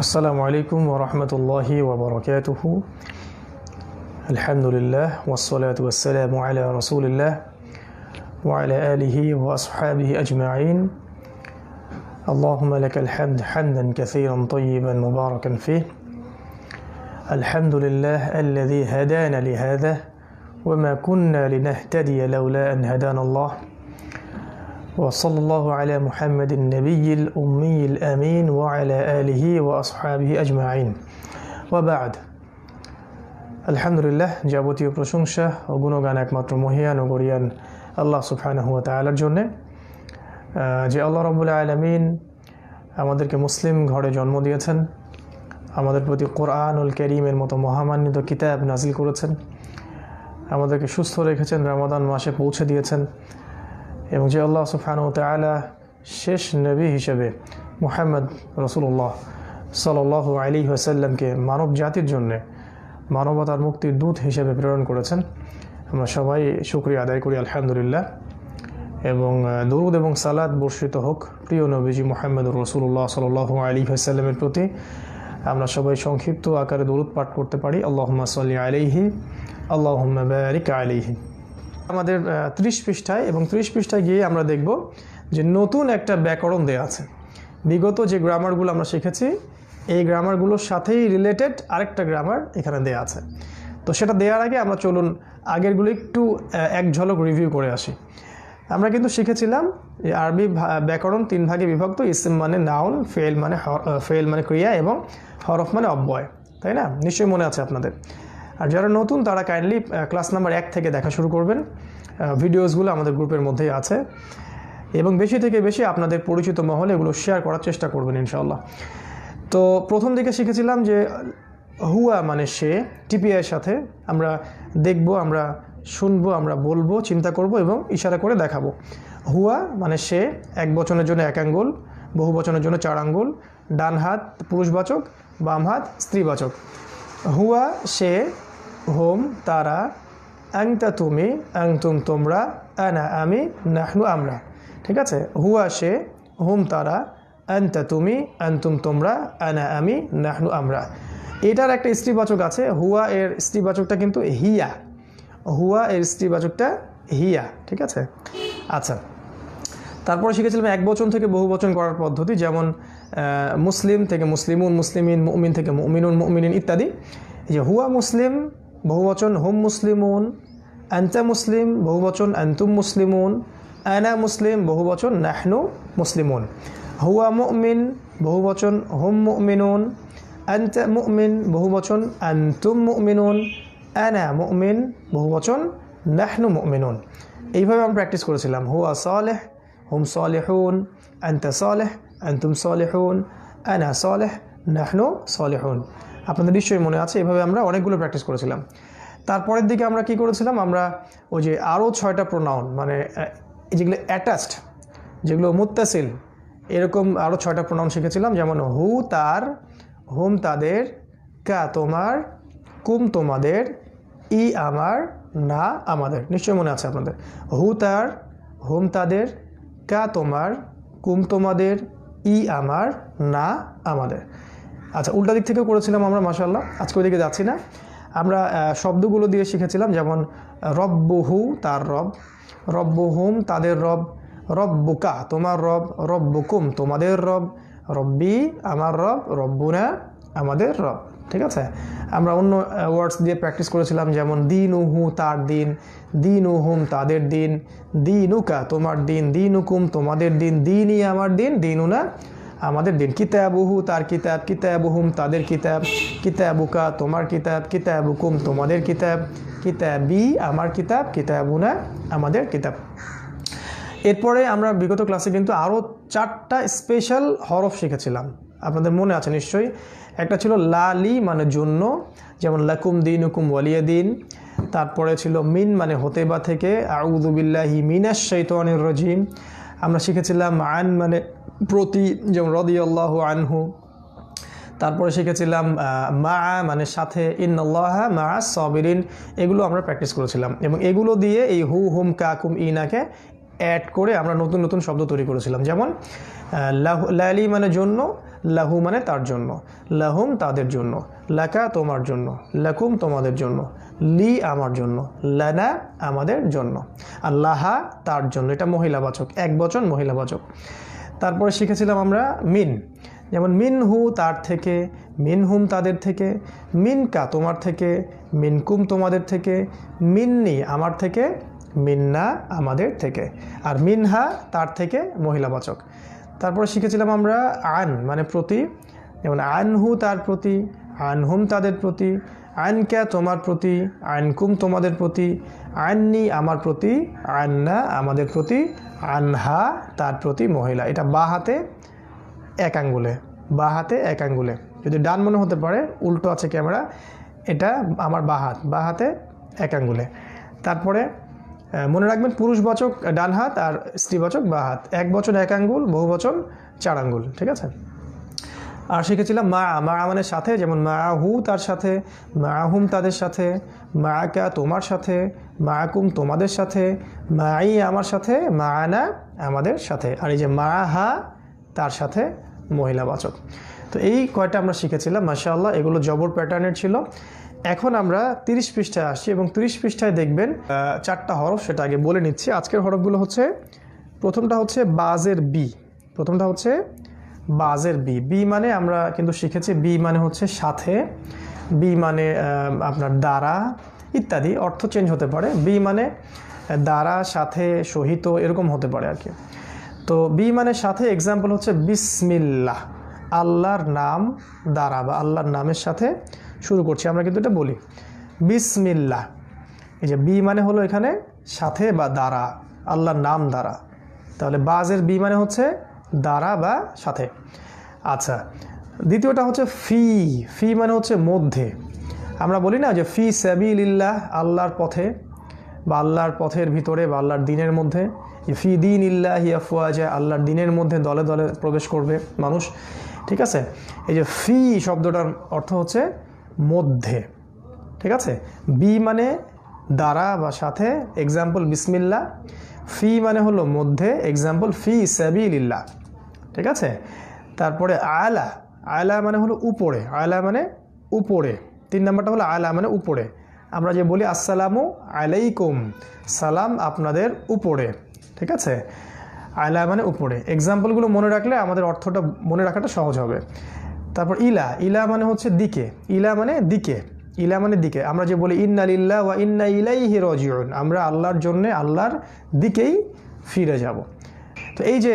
السلام عليكم ورحمة الله وبركاته. الحمد لله والصلاة والسلام على رسول الله وعلى آله وأصحابه أجمعين. اللهم لك الحمد حمدا كثيرا طيبا مباركا فيه. الحمد لله الذي هدانا لهذا وما كنا لنهتدي لولا أن هدانا الله. وصلى الله على محمد النبي الأمي الأمين وعلى آله وأصحابه أجمعين وبعد আলহামদুলিল্লাহ যাবতীয় প্রশংসা ও গুণগান একমাত্র মহিয়ান ও গরিয়ান আল্লাহ সুবহানাহু ওয়া তাআলার জন্যে আহ, যে আল্লাহ রবুল্লা আলমিন আমাদেরকে মুসলিম ঘরে জন্ম দিয়েছেন আমাদের প্রতি কোরআনুল করিমের মতো মহামান্বিত কিতাব নাজিল করেছেন আমাদেরকে সুস্থ রেখেছেন রমাদান মাসে পৌঁছে দিয়েছেন এবং যে আল্লাহ সুফানু শেষ নবী হিসেবে মুহাম্মদ রসুল্লাহ সাল্লাহ আলী ওয়াসাল্লামকে মানব জাতির জন্যে মানবতার মুক্তির দূত হিসেবে প্রেরণ করেছেন। আমরা সবাই শুক্রিয়া আদায় করি, আলহামদুলিল্লাহ। এবং দরুদ এবং সালাদ বর্ষিত হোক, প্রিয় নবীজি মোহাম্মদ রসুল্লাহ সাল্লাহ আলী ওয়াসাল্লামের প্রতি। আমরা সবাই সংক্ষিপ্ত আকারে দরুদ পাঠ করতে পারি। আল্লাহম্মা সাল্লি আলাইহি, আল্লাহম্মা বারিক আলাইহি। আমাদের ত্রিশ পৃষ্ঠায় এবং ত্রিশ পৃষ্ঠায় গিয়ে আমরা দেখব যে নতুন একটা ব্যাকরণ দেওয়া আছে। বিগত যে গ্রামারগুলো আমরা শিখেছি, এই গ্রামারগুলোর সাথেই রিলেটেড আরেকটা গ্রামার এখানে দেওয়া আছে। তো সেটা দেওয়ার আগে আমরা চলুন আগেরগুলো একটু এক ঝলক রিভিউ করে আসি। আমরা কিন্তু শিখেছিলাম যে আরবি ব্যাকরণ তিন ভাগে বিভক্ত, ইসম মানে নাউন ফেল মানে ফেল মানে ক্রিয়া এবং হরফ মানে অব্যয়। তাই না? নিশ্চয়ই মনে আছে আপনাদের। আর যারা নতুন, তারা কাইন্ডলি ক্লাস নাম্বার এক থেকে দেখা শুরু করবেন। ভিডিওসগুলো আমাদের গ্রুপের মধ্যেই আছে। এবং বেশি থেকে বেশি আপনাদের পরিচিত মহলে এগুলো শেয়ার করার চেষ্টা করবেন ইনশাল্লাহ তো প্রথম দিকে শিখেছিলাম যে, হুয়া মানে সে টিপিআইয়ের সাথে আমরা দেখব, আমরা শুনব, আমরা বলব, চিন্তা করব এবং ইশারা করে দেখাবো। হুয়া মানে সে, এক বচনের জন্য এক আঙ্গুল, বহু বচনের জন্য চার আঙ্গুল, ডান হাত পুরুষবাচক, বাম হাত স্ত্রীবাচক। হুয়া সে হোম, তারা, আংতা তুমি, আংতুম তোমরা, আনা আমি, নাহনু আমরা। ঠিক আছে? হুয়া সে, হুম তারা আন্তা তুমি আন্তুম তোমরা, আনা আমি, নাহনু আমরা। এটার একটা স্ত্রীবাচক আছে। হুয়া এর স্ত্রীবাচকটা কিন্তু হিয়া। হুয়া এর স্ত্রীবাচকটা হিয়া। ঠিক আছে? আচ্ছা। তারপরে শিখেছিলাম এক বচন থেকে বহু বচন করার পদ্ধতি, যেমন মুসলিম থেকে মুসলিমুন, মুসলিমিন, মুমিন থেকে মুমিনুন, মুমিনিন ইত্যাদি। যে হুয়া মুসলিম বহুবচন হুম মুসলিমুন, আন্তা মুসলিম, বহুবচন আন্তুম মুসলিমুন, আনা মুসলিম, বহুবচন নাহনু মুসলিমুন। হুয়া মুমিন, বহুবচন হুম মুমিনুন, আন্তা মুমিন, বহুবচন আন্তুম মুমিনুন, আনা মুমিন, বহুবচন নাহনু মুমিনুন। এইভাবে আমরা প্র্যাকটিস করেছিলাম। হুয়া সালেহ, হুম সালেহুন, আন্তা সালেহ, আন্তুম সালেহুন, আনা সালেহ, নাহনু সালেহুন। আপনাদের নিশ্চয়ই মনে আছে, এভাবে আমরা অনেকগুলো প্র্যাকটিস করেছিলাম। তারপরের দিকে আমরা কি করেছিলাম? আমরা ওই যে আরও ছয়টা প্রোনাউন মানে যেগুলো অ্যাটাচড যেগুলো মুত্তাসিল, এরকম আরও ছয়টা প্রোনাউন শিখেছিলাম, যেমন হু, তার, হুম, তাদের, কা, তোমার, কুম, তোমাদের, ই, আমার, না, আমাদের। নিশ্চয়ই মনে আছে আপনাদের। হু, তার, হুম, তাদের, কা, তোমার, কুম, তোমাদের, ই, আমার, না, আমাদের। আচ্ছা উল্টা দিক থেকেও করেছিলাম আমরা মাসাল্লাহ আজকে ওইদিকে যাচ্ছি না। আমরা শব্দগুলো দিয়ে শিখেছিলাম, যেমন রব্বহু তার রব, রব্বহুম তাদের রব রব রব্বুকা তোমার রব রব রব্বুকুম তোমাদের রব, রব্বি আমার রব, রব্বুনা আমাদের রব। ঠিক আছে? আমরা অন্য ওয়ার্ডস দিয়ে প্র্যাকটিস করেছিলাম, যেমন দিন উহু তার দিন দিন উহুম তাদের দিন দিন উকা তোমার দিন দিন উকুম তোমাদের দিন, দিনই আমার দিন, দিনুনা আমাদের দিন। কিতাবুহু তার কিতাব, কিতাবুহুম তাদের কিতাব, কিতাবুকা তোমার কিতাব, কিতাবুকুম তোমাদের কিতাব, কিতাবি আমার কিতাব, কিতাবুনা আমাদের কিতাব। এরপরে আমরা বিগত ক্লাসে কিন্তু আরও চারটা স্পেশাল হরফ শিখেছিলাম। আপনাদের মনে আছে নিশ্চয়ই? একটা ছিল লালি মানে জন্য, যেমন লাকুম দিন হুকুম ওয়ালিয়া দিন। তারপরে ছিল মিন মানে হতে বা থেকে আউদুবিল্লাহি মিনাস শৈতানির রজিম। আমরা শিখেছিলাম আন মানে প্রতি, যেমন রদিয়াল্লাহু আনহু, তারপরে শিখেছিলাম মা মানে সাথে ইন ইন্নআল্লাহ মা সবিরিন, এগুলো আমরা প্র্যাকটিস করেছিলাম। এবং এগুলো দিয়ে এই হু, হুম কাকুম ইনাকে অ্যাড করে আমরা নতুন নতুন শব্দ তৈরি করেছিলাম। যেমন লাহু- লালি মানে জন্য, লাহু মানে তার জন্য, লাহুম তাদের জন্য, লাকা তোমার জন্য, লাকুম তোমাদের জন্য, লি আমার জন্য, লানা আমাদের জন্য, আর লাহা তার জন্য। এটা মহিলাবাচক, এক বচন মহিলাবাচক। তারপরে শিখেছিলাম আমরা মিন। যেমন মিন হু তার থেকে, মিন হুম তাদের থেকে মিনকা তোমার থেকে মিনকুম তোমাদের থেকে মিননি আমার থেকে মিন্না আমাদের থেকে। আর মিনহা তার থেকে মহিলাবাচক তারপরে শিখেছিলাম আমরা আন মানে প্রতি। যেমন আনহু তার প্রতি আনহুম তাদের প্রতি আনক্যা তোমার প্রতি, আনকুম তোমাদের প্রতি, আননি আমার প্রতি, আন্না আমাদের প্রতি, আনহা তার প্রতি মহিলা। এটা বা হাতে, এক আঙ্গুলে। বা হাতে এক আঙ্গুলে। যদি ডান মনে হতে পারে, উল্টো আছে ক্যামেরা, এটা আমার বা হাত। বা হাতে এক আঙ্গুলে। তারপরে মনে রাখবেন পুরুষবাচক ডান হাত আর স্ত্রীবাচক বা হাত। এক বচন এক আঙ্গুল, বহু বচন চার আঙ্গুল, ঠিক আছে? আর শিখেছিলাম মা মা মানে সাথে, যেমন মা হু তার সাথে মা হুম তাদের সাথে মা তোমার সাথে মা কুম তোমাদের সাথে মাই আমার সাথে মা আনা আমাদের সাথে। আর এই যে মা হা তার সাথে মহিলাবাচক তো এই কয়টা আমরা শিখেছিলাম, মাশাআল্লাহ, এগুলো জবর প্যাটার্নের ছিল। এখন আমরা তিরিশ পৃষ্ঠায় আসছি এবং তিরিশ পৃষ্ঠায় দেখবেন চারটা হরফ, সেটা আগে বলে নিচ্ছি। আজকের হরফগুলো হচ্ছে, প্রথমটা হচ্ছে বাজের বি, প্রথমটা হচ্ছে বাজের বি বি মানে আমরা কিন্তু শিখেছি বি মানে হচ্ছে সাথে বি মানে আপনার দ্বারা ইত্যাদি, অর্থ চেঞ্জ হতে পারে। বি মানে দ্বারা, সাথে, সহিত, এরকম হতে পারে আর কি। তো বি মানে সাথে এক্সাম্পল হচ্ছে বিসমিল্লাহ, আল্লাহর নাম দ্বারা বা আল্লাহর নামের সাথে শুরু করছি। আমরা কিন্তু এটা বলি। বিসমিল্লাহ, এই যে বি মানে হলো এখানে সাথে বা দ্বারা, আল্লাহর নাম দ্বারা। তাহলে বাজের বি মানে হচ্ছে দ্বারা বা সাথে। আচ্ছা দ্বিতীয়টা হচ্ছে ফি। ফি মানে হচ্ছে মধ্যে। আমরা বলি না যে ফি সাবিলিল্লাহ, আল্লাহর পথে বা আল্লাহর পথের ভিতরে বা আল্লাহর দিনের মধ্যে। যে ফি দিন ইল্লাহি আফওয়াজা, আল্লাহর দিনের মধ্যে দলে দলে প্রবেশ করবে মানুষ। ঠিক আছে? এই যে ফি শব্দটার অর্থ হচ্ছে মধ্যে। ঠিক আছে? বি মানে দ্বারা বা সাথে এক্সাম্পল বিসমিল্লা ফি মানে হলো মধ্যে এক্সাম্পল ফি সাবিলিল্লাহ। ঠিক আছে? তারপরে আয়লা আয়লা মানে হলো উপরে আয়লা মানে উপরে। তিন নম্বরটা হলো আয়লা মানে উপরে। আমরা যে বলি আসসালামু আলাইকুম, সালাম আপনাদের উপরে, ঠিক আছে? আয়লা মানে উপরে। এক্সাম্পলগুলো মনে রাখলে আমাদের অর্থটা মনে রাখাটা সহজ হবে। তারপর ইলা ইলা মানে হচ্ছে দিকে, ইলা মানে দিকে, ইলা মানে দিকে। আমরা যে বলি ইন্না লিল্লাহ ওয়া ইন্না ইলাইহি রাজিউন, আমরা আল্লাহর জন্য আল্লাহর দিকেই ফিরে যাব। তো এই যে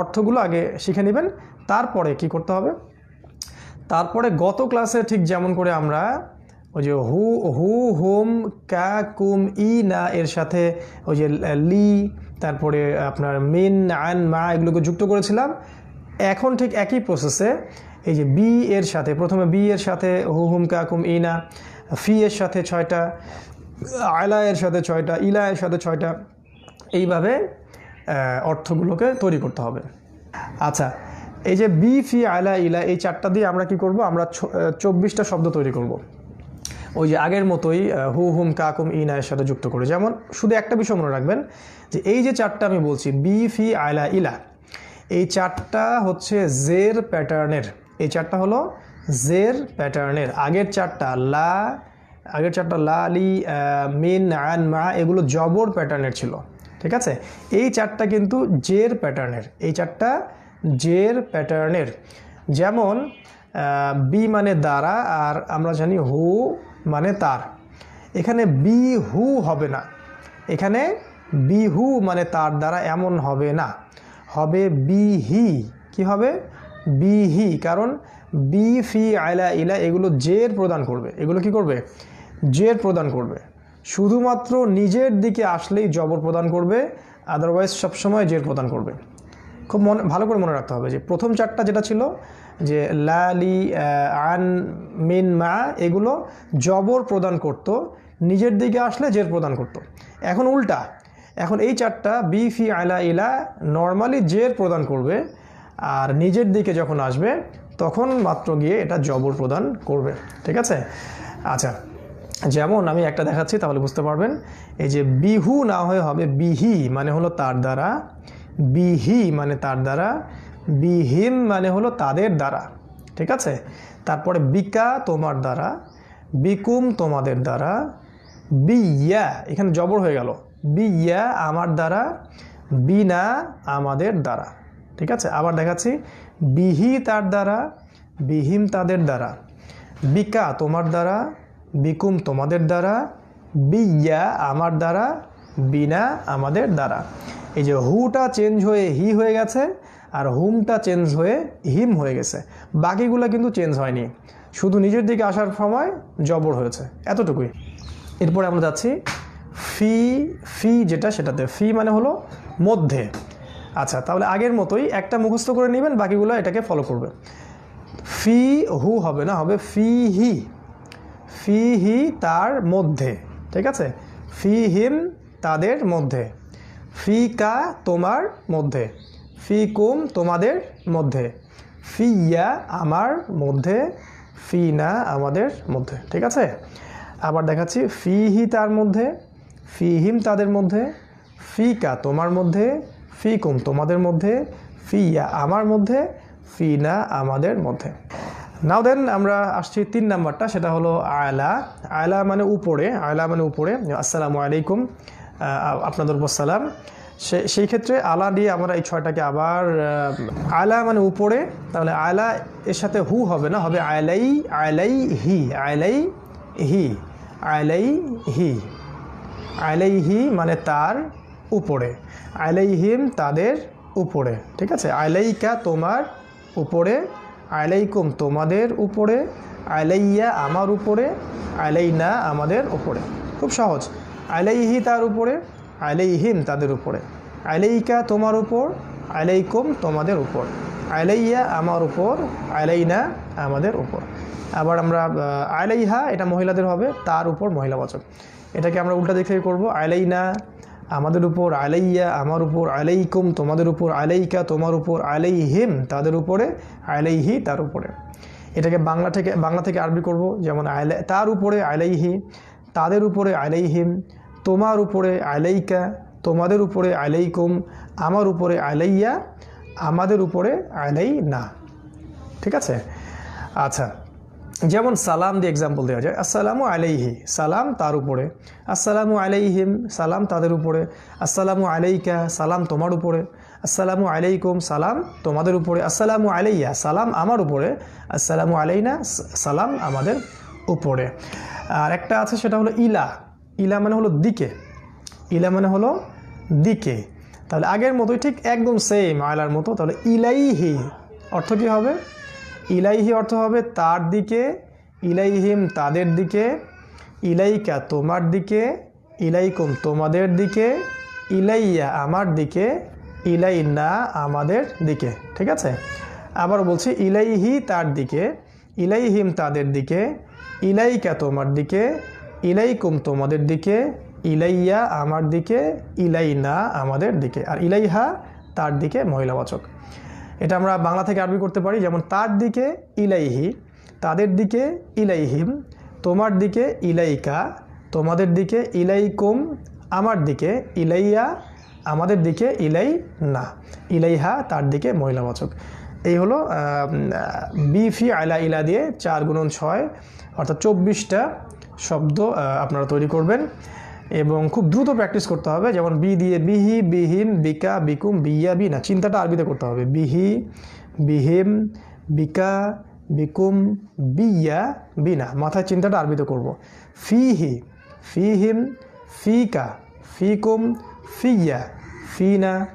অর্থগুলো আগে শিখে নেবেন, তারপরে কি করতে হবে? তারপরে গত ক্লাসে ঠিক যেমন করে আমরা ওই যে হু হু, হুম কা কুম, ই, না এর সাথে ওই যে লি তারপরে আপনার মিন, আন, মা এগুলোকে যুক্ত করেছিলাম। এখন ঠিক একই প্রসেসে এই যে বি এর সাথে, প্রথমে বি এর সাথে হু, হুম কা কুম, ই, না, ফি এর সাথে ছয়টা আয়লা এর সাথে ছয়টা, ইলা এর সাথে ছয়টা, এইভাবে অর্থগুলোকে তৈরি করতে হবে। আচ্ছা এই যে বি ফি আয়লা ইলা এই চারটা দিয়ে আমরা কি করব? আমরা চব্বিশটা শব্দ তৈরি করব। ওই যে আগের মতোই হু হুম কাকুম ইনা এর সাথে যুক্ত করে। যেমন শুধু একটা বিষয় মনে রাখবেন যে এই যে চারটা আমি বলছি বি ফি আয়লা ইলা এই চারটা হচ্ছে জের প্যাটার্নের। এই চারটা হলো জের প্যাটার্নের। আগের চারটা লা আগের চারটা লা লি আহ, মিন আন মা এগুলো জবর প্যাটার্নের ছিল। ঠিক আছে? এই চারটা কিন্তু জের প্যাটার্নের, এই চারটা জের প্যাটার্নের। যেমন বি মানে দ্বারা আর আমরা জানি হু মানে তার। এখানে বি হু হবে না। এখানে বিহু মানে তার দ্বারা এমন হবে না। হবে বিহি কি হবে? বিহি কারণ বি, ফি, আইলা, ইলা এগুলো জের প্রদান করবে। এগুলো কি করবে? জের প্রদান করবে। শুধুমাত্র নিজের দিকে আসলেই জবর প্রদান করবে আদারওয়াইজ সবসময় জের প্রদান করবে। খুব মনে, ভালো করে মনে রাখতে হবে যে প্রথম চারটা যেটা ছিল, যে লালি আন, মিন, মা, এগুলো জবর প্রদান করত, নিজের দিকে আসলে জের প্রদান করত। এখন উল্টা, এখন এই চারটা, বি ফি আলা ইলা নর্মালি জের প্রদান করবে, আর নিজের দিকে যখন আসবে, তখন মাত্র গিয়ে এটা জবর প্রদান করবে। ঠিক আছে? আচ্ছা যেমন আমি একটা দেখাচ্ছি, তাহলে বুঝতে পারবেন। এই যে বিহু না হয়ে হবে বিহি মানে হলো তার দ্বারা। বিহি মানে তার দ্বারা। বিহিম মানে হলো তাদের দ্বারা। ঠিক আছে? তারপরে বিকা তোমার দ্বারা। বিকুম তোমাদের দ্বারা। বিয়া, এখানে জবর হয়ে গেল। বিয়া আমার দ্বারা, বিনা আমাদের দ্বারা। ঠিক আছে? আবার দেখাচ্ছি। বিহি তার দ্বারা, বিহিম তাদের দ্বারা। বিকা তোমার দ্বারা বিকুম তোমাদের দ্বারা, বিয়া আমার দ্বারা, বিনা আমাদের দ্বারা। এই যে হুটা চেঞ্জ হয়ে হি হয়ে গেছে আর হুমটা চেঞ্জ হয়ে হিম হয়ে গেছে। বাকিগুলো কিন্তু চেঞ্জ হয়নি। শুধু নিজের দিকে আসার সময় জবর হয়েছে। এতটুকুই। এরপরে আমরা যাচ্ছি ফি ফি যেটা সেটাতে। ফি মানে হলো মধ্যে। আচ্ছা তাহলে আগের মতোই একটা মুখস্থ করে নেবেন, বাকিগুলো এটাকে ফলো করবে। ফি হু হবে না, হবে ফি হি। ফি হি তার মধ্যে, ঠিক আছে? ফি হিম তাদের মধ্যে। ফি কা তোমার মধ্যে। ফি কুম তোমাদের মধ্যে। ফি ইয়া আমার মধ্যে। ফি না আমাদের মধ্যে, ঠিক আছে? আবার দেখাচ্ছি ফি হি তার মধ্যে ফি হিম তাদের মধ্যে ফি কা তোমার মধ্যে ফি কুম তোমাদের মধ্যে ফি ইয়া আমার মধ্যে ফি না আমাদের মধ্যে। নাও দেন আমরা আসছি তিন নাম্বারটা, সেটা হলো আয়লা আয়লা মানে উপরে আয়লা মানে উপরে। আসসালামু আলাইকুম আপনাদের উপর সালাম। সে, সেই ক্ষেত্রে আলা দিয়ে আমরা এই ছয়টাকে আবার আয়লা মানে উপরে, তাহলে আয়লা এর সাথে হু হবে না, হবে আয়লাই আয়লাই হি আয়লাই হি আয়লাই হি আয়লাই হি মানে তার উপরে আলাইহিম তাদের উপরে, ঠিক আছে? আলাইকা তোমার উপরে আলাইকুম তোমাদের উপরে, আলাইয়া আমার উপরে, আলাইনা আমাদের উপরে। খুব সহজ। আলাইহি তার উপরে আলাইহিম তাদের উপরে। আলাইকা তোমার উপর, আলাইকুম তোমাদের উপর। আলাইয়া আমার উপর, আলাইনা আমাদের উপর। আবার আমরা, আলাইহা এটা মহিলাদের হবে, তার উপর মহিলা মহিলাবাচক এটাকে আমরা উল্টা দিক থেকে করব, আলাইনা আমাদের উপর আলাইয়া, আমার উপর আলাইকুম, তোমাদের উপর আলাইকা, তোমার উপর আলাইহিম, তাদের উপরে আলাইহি, তার উপরে। এটাকে বাংলা থেকে বাংলা থেকে আরবি করব, যেমন আলাই তার উপরে আলাইহি, তাদের উপরে আলাইহিম, তোমার উপরে আলাইকা, তোমাদের উপরে আলাইকুম, আমার উপরে আলাইয়া, আমাদের উপরে আলাই না ঠিক আছে? আচ্ছা যেমন সালাম দিয়ে এক্সাম্পল দেওয়া যায়। আসসালামু আলাইহি, সালাম তার উপরে। আসসালামু আলাইহিম, সালাম তাদের উপরে। আসসালামু আলাইকা, সালাম তোমার উপরে। আসসালামু আলাইকুম, সালাম তোমাদের উপরে। আসসালামু আলাইয়া, সালাম আমার উপরে। আসসালামু আলাইনা, সালাম আমাদের উপরে। আর একটা আছে, সেটা হলো ইলা। ইলা মানে হলো দিকে। ইলা মানে হলো দিকে। তাহলে আগের মতোই ঠিক একদম সেম আয়লার মতো। তাহলে ইলাইহি অর্থ কী হবে? ইলাইহি অর্থ হবে তার দিকে, ইলাইহিম তাদের দিকে, ইলাইকা তোমার দিকে, ইলাইকুম তোমাদের দিকে, ইলাইয়া আমার দিকে, ইলাইনা আমাদের দিকে। ঠিক আছে? আবার বলছি ইলাইহি তার দিকে, ইলাইহিম তাদের দিকে, ইলাইকা তোমার দিকে, ইলাইকুম তোমাদের দিকে, ইলাইয়া আমার দিকে, ইলাইনা আমাদের দিকে। আর ইলাইহা তার দিকে মহিলাবাচক। এটা আমরা বাংলা থেকে আরবি করতে পারি, যেমন তার দিকে ইলাইহি, তাদের দিকে ইলাইহিম, তোমার দিকে ইলাইকা, তোমাদের দিকে ইলাইকুম, আমার দিকে ইলাইয়া, আমাদের দিকে ইলাই না ইলাইহা তার দিকে মহিলা মহিলাবাচক। এই হলো বিফি আইলা ইলা দিয়ে চার গুণন ছয়, অর্থাৎ চব্বিশটা শব্দ আপনারা তৈরি করবেন। এবং খুব দ্রুত প্র্যাকটিস করতে হবে। যেমন বি দিয়ে বিহি, বিহিম, বিকা, বিকুম, বিয়া, বি না, চিন্তাটা আরবিতে করতে হবে। বিহি, বিহিম, বিকা, বিকুম, বিয়া বিনা মাথায় চিন্তাটা আরবিতে করব। ফিহি, ফিহিম, ফিকা, ফিকুম, ফিয়া, ফিনা,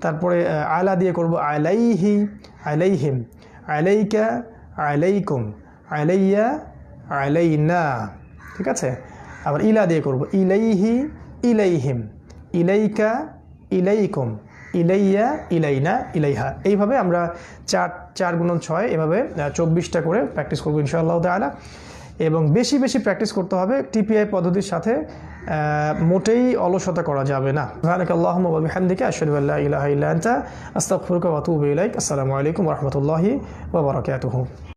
তারপরে আলা দিয়ে করব আলাইহি, আলাইহিম, আলাইকা, আলাইকুম, আলাইয়া, আলাইনা, ঠিক আছে? আবার ইলা দিয়ে করব, ইলাইহি ইলাইহিম, ইলাইকা ইলাইকুম, ইলাইয়া ইলাইনা ইলাইহা। এইভাবে আমরা চার চার গুণন ছয়, এভাবে চব্বিশটা করে প্র্যাকটিস করব ইনশাআল্লাহ তালা এবং বেশি বেশি প্র্যাকটিস করতে হবে টিপিআই পদ্ধতির সাথে মোটেই অলসতা করা যাবে না। সুবহানাকা আল্লাহুম্মা ওয়া বিহামদিকা, আশহাদু আল্লা ইলাহা ইল্লা আনতা, আস্তাগফিরুকা ইলাইক। আসসালামু আলাইকুম রাহমাতুল্লাহি ওয়া বারাকাতুহু।